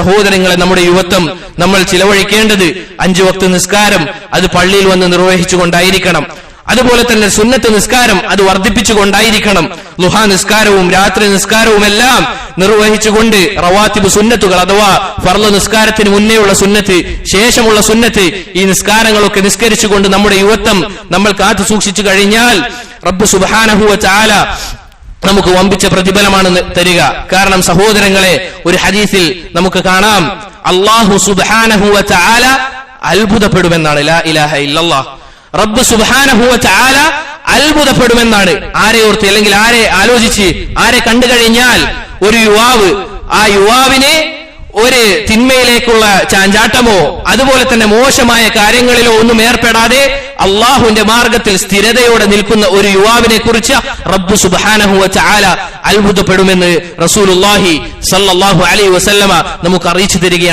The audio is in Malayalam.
സഹോദരങ്ങളെ നമ്മുടെ യുവത്വം നമ്മൾ ചിലവഴിക്കേണ്ടത് അഞ്ചു വക്ത നിസ്കാരം അത് പള്ളിയിൽ വന്ന് നിർവഹിച്ചുകൊണ്ടായിരിക്കണം. അതുപോലെ തന്നെ സുന്നത്ത് നിസ്കാരം അത് വർദ്ധിപ്പിച്ചുകൊണ്ടായിരിക്കണം. ലുഹാ നിസ്കാരവും രാത്രി നിസ്കാരവും എല്ലാം നിർവഹിച്ചുകൊണ്ട് റവാത്തിബ് സുന്നത്തുകൾ അഥവാ ഫർള നിസ്കാരത്തിന് മുന്നേയുള്ള സുന്നത്ത് ശേഷമുള്ള സുന്നത്ത് ഈ നിസ്കാരങ്ങളൊക്കെ നിസ്കരിച്ചുകൊണ്ട് നമ്മുടെ യുവത്വം നമ്മൾ കാത്തു സൂക്ഷിച്ചു കഴിഞ്ഞാൽ റബ്ബ് സുബാനഹുവ ചാല നമുക്ക് വമ്പിച്ച പ്രതിഫലമാണ് തരിക. കാരണം സഹോദരങ്ങളെ ഒരു ഹദീസിൽ നമുക്ക് കാണാം. അള്ളാഹു സുബാനഹുവ ചാല അത്ഭുതപ്പെടുമെന്നാണ്. ലാ ഇലാഹ റബ്ബ് സുബാനഹുവ ചാല അത്ഭുതപ്പെടുമെന്നാണ്. ആരെ ഓർത്ത് അല്ലെങ്കിൽ ആരെ ആലോചിച്ച് ആരെ കണ്ടു കഴിഞ്ഞാൽ ഒരു യുവാവ് ആ യുവാവിനെ ഒരു തിന്മയിലേക്കുള്ള ചാഞ്ചാട്ടമോ അതുപോലെ തന്നെ മോശമായ കാര്യങ്ങളിലോ ഒന്നും ഏർപ്പെടാതെ അള്ളാഹുവിന്റെ മാർഗത്തിൽ സ്ഥിരതയോടെ നിൽക്കുന്ന ഒരു യുവാവിനെ കുറിച്ച് റബ്ബു സുബാനഹുവ ചാല അത്ഭുതപ്പെടുമെന്ന് റസൂലുല്ലാഹി സല്ലാഹു അലൈഹി വസല്ലമ നമുക്ക് അറിയിച്ചു തരികയാണ്.